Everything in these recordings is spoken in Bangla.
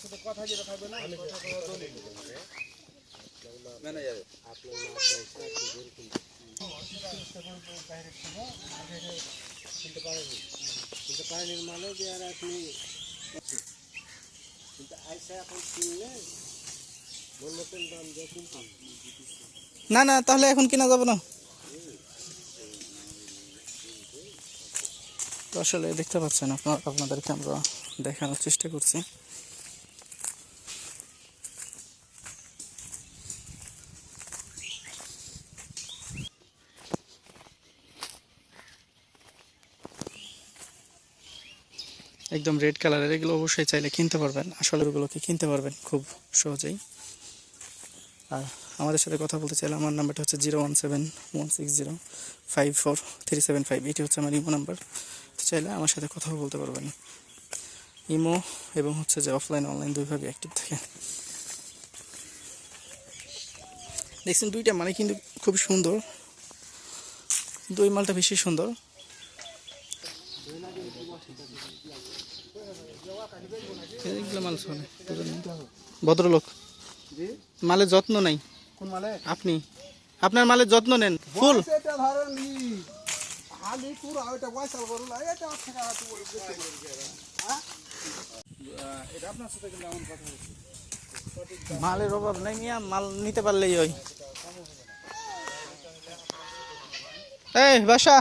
সাথে কথা যেটা থাকবে না? আমি কথা কোনো দলিল ম্যানেজার আপনার মাছ পয়সা কি যেরকম কিনতে পারেনি। কিনতে পারেনি মানে যে আর আপনি কিন্তু আইসা এখন কিনলে দাম দিয়ে কিনতাম। না না তাহলে এখন কিনা যাবে না। তো আসলে দেখতে পাচ্ছেন আপনার আপনাদেরকে আমরা দেখানোর চেষ্টা করছি। একদম রেড কালারের এগুলো অবশ্যই চাইলে কিনতে পারবেন। আসলে ওগুলোকে কিনতে পারবেন খুব সহজেই। আর আমাদের সাথে কথা বলতে চাইলে আমার নাম্বারটা হচ্ছে zero one seven one six zero five four three seven five এটি হচ্ছে আমার ইমো নাম্বার তো চাইলে আমার সাথে কথাও বলতে পারবেন। ইমো এবং হচ্ছে যে অফলাইন অনলাইন দুইভাবে অ্যাক্টিভ থাকে দেখছেন দুইটা মানে কিন্তু খুব সুন্দর। ওই মালটা বেশি সুন্দর। এইগুলো মাল চলে ভদ্রলোক। মালের যত্ন নাই। কোন মালে? আপনি। আপনার মালের যত্ন নেন। ফুল। হ্যাঁ এটা আপনার সাথে কিন্তু এমন কথা হচ্ছে মালের অভাব নাই মিয়া মাল নিতে পারলেই ওই এই বাসা।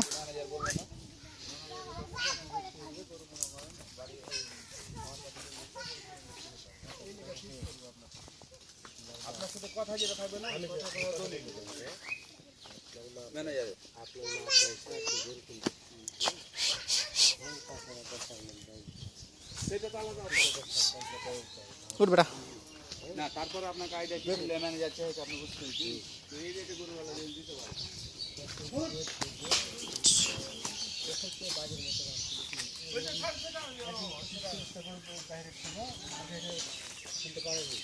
কথা যেটা থাকবে না আমি কথা কোনো দলিল ম্যানেজার। আপনার মাছ পয়সা কি যেরকম সেটা তো আলাদা উঠ বেটা। না তারপরে আপনাকে আইডিয়া কি দিলে ম্যানেজার চাইছে আপনি বুঝছেন কি? তো এই রেটে গরুওয়ালা রেঞ্জ দিতে পারে। কিনতে পারেনি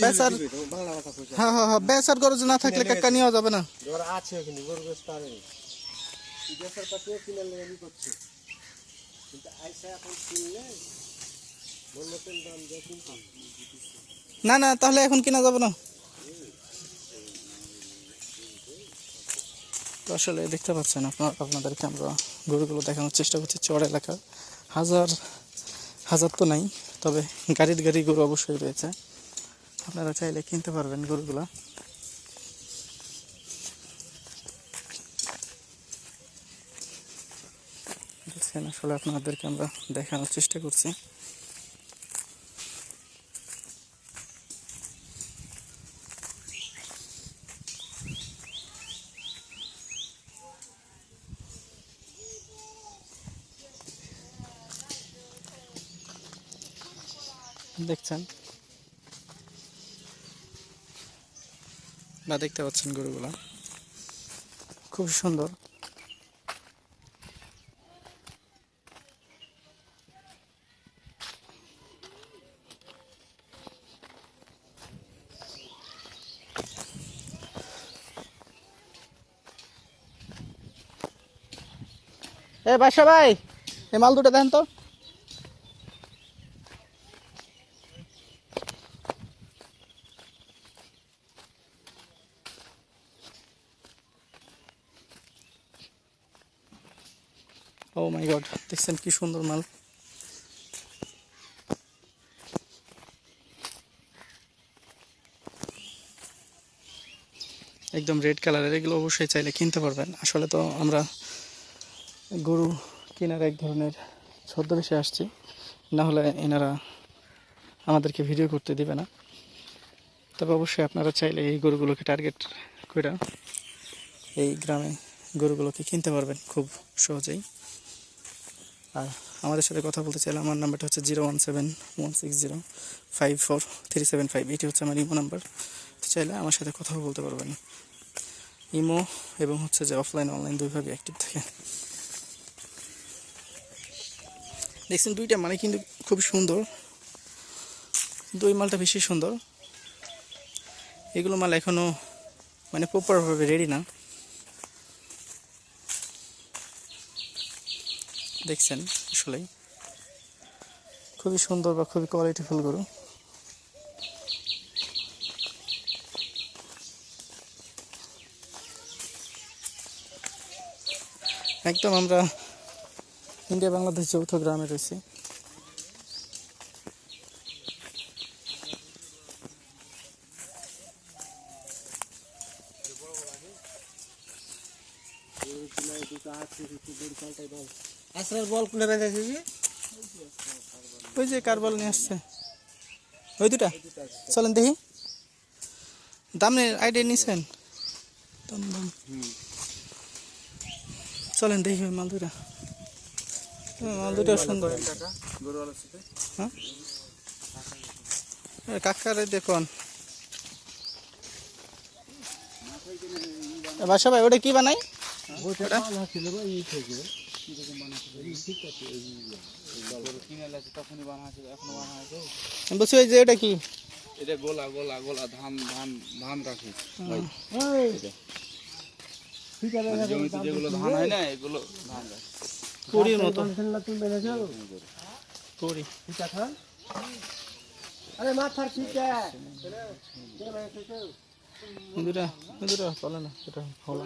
বেচার গরজ হ্যাঁ হ্যাঁ হ্যাঁ না থাকলে কাকা নেওয়া যাবে না। আছে তাহলে এখন কিনা যাবে না। আসলে দেখতে পাচ্ছেন আপনার আপনাদেরকে আমরা গরুগুলো দেখানোর চেষ্টা করছি চর এলাকার। হাজার হাজার তো নাই, তবে গাড়ির গাড়ি গরু অবশ্যই রয়েছে। আপনারা চাইলে কিনতে পারবেন গরুগুলা। আসলে আপনাদেরকে আমরা দেখানোর চেষ্টা করছি। দেখছেন? বা দেখতে পাচ্ছেন গরুগুলা। খুব সুন্দর। এ বাসা ভাই এই মাল দুটো দেন তো। ও মাই গড দেখছেন কি সুন্দর মাল। একদম রেড কালারের এগুলো অবশ্যই চাইলে কিনতে পারবেন। আসলে তো আমরা গরু কেনার এক ধরনের ছদ্মবেশে আসছি। না হলে এনারা আমাদেরকে ভিডিও করতে দিবে না। তবে অবশ্যই আপনারা চাইলে এই গরুগুলোকে টার্গেট করে এই গ্রামে গরুগুলোকে কিনতে পারবেন খুব সহজেই। আর আমাদের সাথে কথা বলতে চাইলে আমার নাম্বারটা হচ্ছে zero one seven one six zero five four three seven five. এটি হচ্ছে আমার ইমো নাম্বার। তো চাইলে আমার সাথে কথাও বলতে পারবেন। ইমো এবং হচ্ছে যে অফলাইন, অনলাইন দুইভাবে অ্যাক্টিভ থাকে দেখছেন দুইটা মানে কিন্তু খুব সুন্দর। দুই মালটা বেশি সুন্দর। এগুলো মাল এখনও মানে প্রপারভাবে রেডি না। দেখছেন আসলেই খুবই সুন্দর বা খুবই কোয়ালিটি ফুল গরু। একদম আমরা ইন্ডিয়া বাংলাদেশ যৌথ গ্রামে রয়েছি। বল খুলে বেঁধেছে যে ওই যে কারবাল নিয়ে আসছে। ওই দুটা? চলেন দেখি। দাম নেই, আইডিয়া নিছেন? দাম দাম। চলেন দেখি মাল দুটা। মাল দুটা সুন্দর। সাথে কাকারে দেখুন। বাসা ভাই, ওটা কি বানাই ওটা? পালা ছিল বা ই থেকে গরু কিনে লাগছে তখনই বানা এখনও বানা বলছি ওই যে ওটা কি? এটা গোলা গোলা গোলা ধান ধান ধান রাখি আছে মানে জমিতে যেগুলো ধান হয় না এগুলো ধান রাখি মতো। আছে আরে মাথার ঠিক আছে দুটা চলে না এটা হলো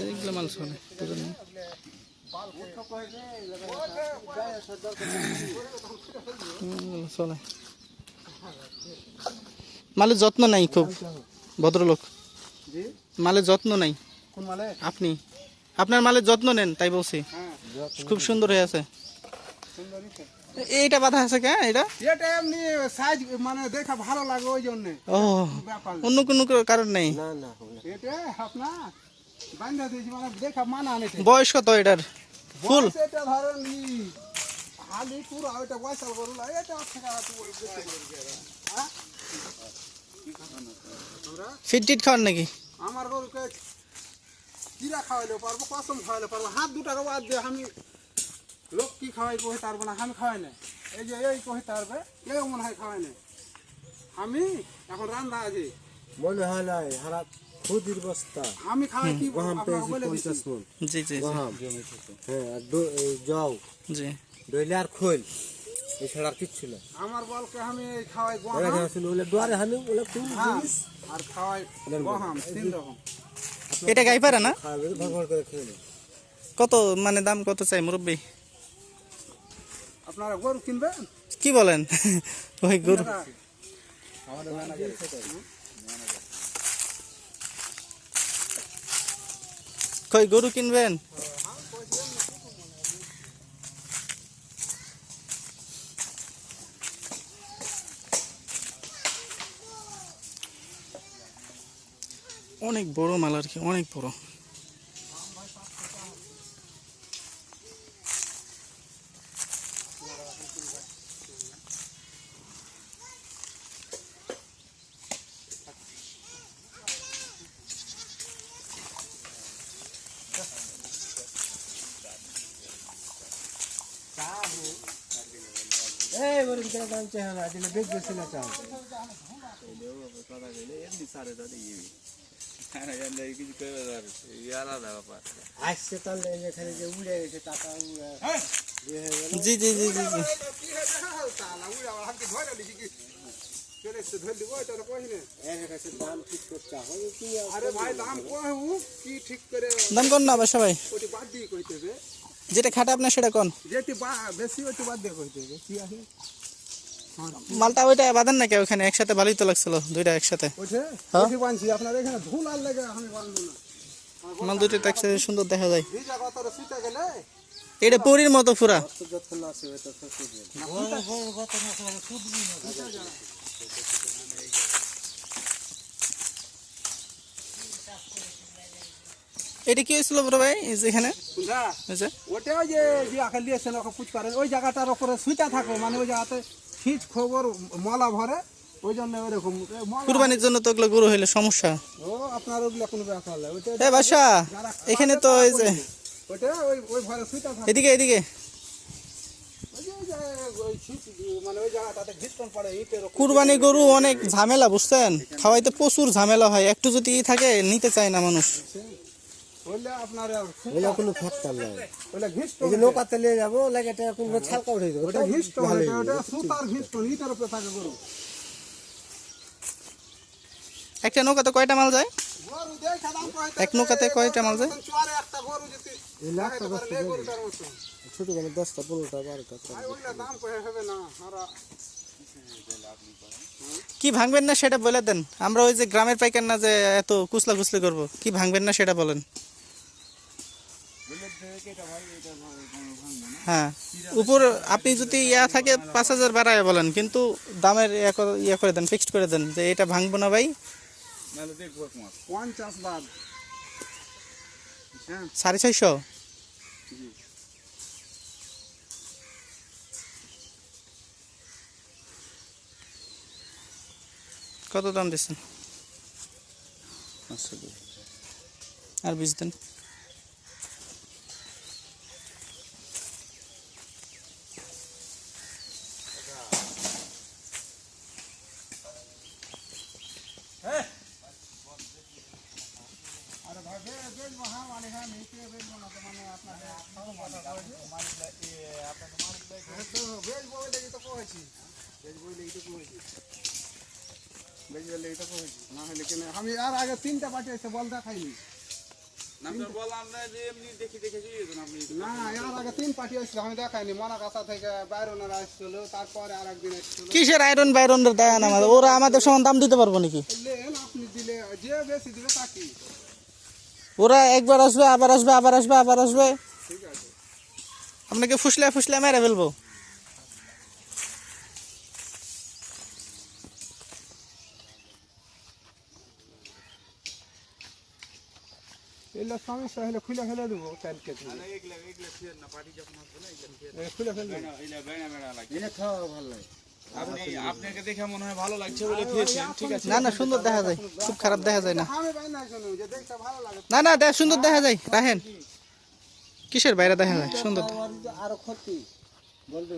এগুলো মাল চলে দুটো নেই। চলে মালের যত্ন নাই খুব ভদ্রলোক। মালের যত্ন নাই। আপনি। আপনার মালের যত্ন নেন তাই বলছি। হ্যাঁ খুব সুন্দর হয়ে আছে। এইটা বাধা আছে কে এটা এটা এমনি সাইজ মানে দেখা ভালো লাগে ওই জন্য। ও। অন্য কোনো কারণ নেই? না না এটা আপনার বান্ধা দিয়েছি মানে দেখা মানা নেই বয়স কত এটার? ফুল? এটা ধরেন হালি পুরো এটা বয়সাল গরু না এটা। হ্যাঁ? আমরা ফিট টিট খাওয়ান নাকি? আমার গরুকে কিরা খাওয়াইলে পারব কসম খাওয়াইলে পারব। হাত দুটাকে বাদ দিয়ে আমি লোক কি খাওয়াই কহে পারব না আমি খাওয়াই না এই যে এই কহে পারবে এও মনে হয় খাওয়াই না আমি এখন রান্না আছে। মনে হয় না হারা খুদির বস্তা। আমি খাওয়াই কি গহাম পেয়েছি পঞ্চাশ মন। জি জি হ্যাঁ আর যাও। জি। দইলে আর খোল। এছাড়া আর কিচ্ছু না। আমার বলকে আমি খাওয়াই গহাম। বলে দুয়ারে কোন হ্যাঁ, জিনিস? আর খাওয়াই গহাম তিন রকম। এটা গাই পারে না। কত মানে দাম কত চাই মুরব্বী? আপনারা গরু কিনবেন? কি বলেন? ওই গরু। কই গরু কিনবেন? অনেক বড় মাল আর কি অনেক বড়। আসছে তাহলে যে উড়ে গেছে টাকা গেল। জি জি জি জি দাম ঠিক করতে হবে কি আরে ভাই দাম কহু ঠিক করে। দাম কর না বাসা ভাই ওটি বাদ দিয়ে কইতে হবে। যেটা খাটা আপনার সেটা কোন। যেটি বা- বেশি ওটি বাদ দিয়ে কইতে হবে কি আছে? মালটা ওইটা বাঁধেন না কেউ ওখানে একসাথে ভালোই তো লাগছিল দুইটা একসাথে। হ্যাঁ। মাল দুইটা একসাথে সুন্দর দেখা যায়। এটা পরির মতো পুরা। এটা কি হয়েছিল বড় ভাই এই যে এখানে? বুঝা? এই যে? ওটা ওই যে আকাল দিয়েছেন ওকে পুচ ওই জায়গাটার উপরে শুইতে থাকো মানে ওই জায়গাতে ছিট খবর মলা ভরে ওই জন্য ওইরকম কুরবানির জন্য তো ওগুলো গরু হইলে সমস্যা। ও আপনার ওগুলো কোনো ব্যাপার নাই। ওইটা এ বাসা এখানে তো এই যে ওইটা ওই ওই ভরে থাকে। এদিকে এদিকে। ওই ওই ওই মানে ওই। কুরবানি গরু অনেক ঝামেলা বুঝছেন? খাওয়াইতে প্রচুর ঝামেলা হয়। একটু যদি থাকে নিতে চায় না মানুষ। হইলে কোনো ফ্যাক্টর নাই। এই যে নৌকাতে নিয়ে যাব লাগে এটা কোনো ছালকা উঠে দেবো ওটা ঘিষ্টন ওটা সুতার ঘিষ্টন ইটের উপরে থাকে গরু। একটা নৌকাতে কয়টা মাল যায়? এক নৌকাতে কয়টা মাল যায়। ছোট মানে দশটা পনেরোটা বারোটা কি ভাঙবেন না সেটা বলে দেন। আমরা ওই যে গ্রামের পাইকার না যে এত কুচলা কুচলি করব কি ভাঙবেন না সেটা বলেন। হ্যাঁ। উপর আপনি যদি ইয়া থাকে পাঁচ হাজার বাড়ায় বলেন কিন্তু দামের ইয়া করে- দেন ফিক্সড করে দেন যে এটা ভাঙবো না ভাই। সাড়ে ছয়শো? কত দাম দিচ্ছেন? আর বিশ দেন আরে ভাই বে বেশ মহা মানে হ্যাঁ মিটে বেশ মনে তো মানে আপনাদের খাওয়া কথা হয়েছে তো বেশ বই লাগি তো কইছি বেশ বই লাগি তো কইছি বেশ বই লাগি তো কইছি না হলে কেন আমি আর আগে তিনটা পার্টি আছে বল দেখাইনি না এর আগে তিন পার্টি আসছিল আমি দেখাইনি। কাছা থেকে বাইরনারা আসছিল তারপরে আর একদিন আসছিল কিসের আয়রন বাইরন দেয় না আমাদের? ওরা আমাদের সমান দাম দিতে পারব নাকি? আপনি দিলে যে বেশি দিবে তাকি। ওরা একবার আসবে আবার আসবে আবার আসবে আবার আসবে। ঠিক আছে। আপনাকে ফুসলে ফুসলে মেরে ফেলব। এগুলো সমস্যা হলে খুলে ফেলে দেবো কালকে। খুলে ফেলে খাওয়া ভালো লাগে। আপনাকে দেখে মনে হয় ভালো লাগছে বলে খেয়েছেন ঠিক আছে? না না সুন্দর দেখা যায়। খুব খারাপ দেখা যায় না। না শোনো যে দেখতে ভালো লাগে। না না দেখ সুন্দর দেখা যায়। রাখেন কিসের বাইরে দেখা যায়? সুন্দর। আরও ক্ষতি বলবে।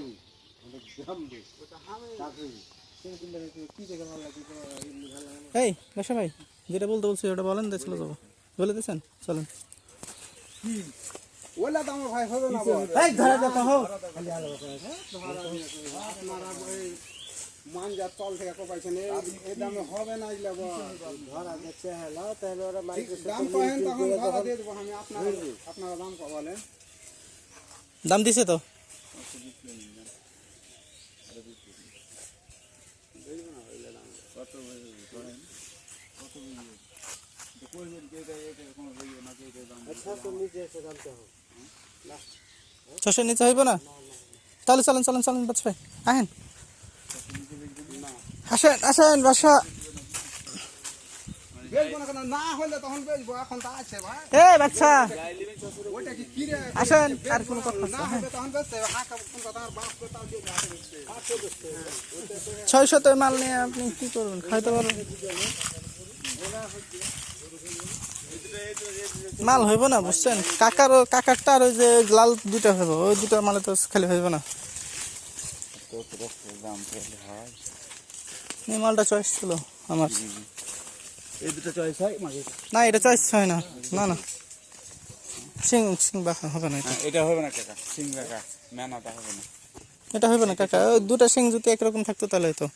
এই বাসা ভাই যেটা বলতে বলছি ওটা বলেন দিয়ে চলে যাব। বলে দিয়েছেন চলেন ওলা তো আমার ভাই হবে না। এই ধরে আছে আপনারা ওই মানজার তল থেকে কোপাইছেন এই দামে হবে না বল। ধরা যাচ্ছে হ্যালো তাহলে ওরা মাইকের দাম কহেন তখন ভাড়া দিয়ে দেবো আমি আপনারা আপনারা দাম কো বলেন দাম দিছে তো হবে ছশো নিচে হইব না? তাহলে চলেন চলেন চলেন আহেন। আসেন আসেন, বাসা। বেচবো না কেন না হলে তখন বেচবো এখন তো আছে ভাই এ বাচ্চা। ওইটা কি কিরে আসেন, আর কোনো কথা না হবে তখন বেচতে হবে হাঁকা কোন কথা আর বাপ কথা দিয়ে হাতে বেচতে হাতে বেচতে ছয়শো তো মাল নিয়ে আপনি কি করবেন? খাইতে পারবেন? মাল হইব না বুঝছেন? কাকার কাকারটা আর ওই যে লাল দুটা হইব ওই দুটা মালে তো খালি হইব না। এই মালটা চয়েস ছিল আমার। এই দুটো চয়েস হয় না এটা চয়েস হয় না। না না। সিং সিং বাখা হবে না এটা। এটা হবে না কাকা। সিং কাকা মেনাটা হবে না। এটা হইবে না কাকা। দুটা সিং যদি একরকম থাকতো তাহলে তো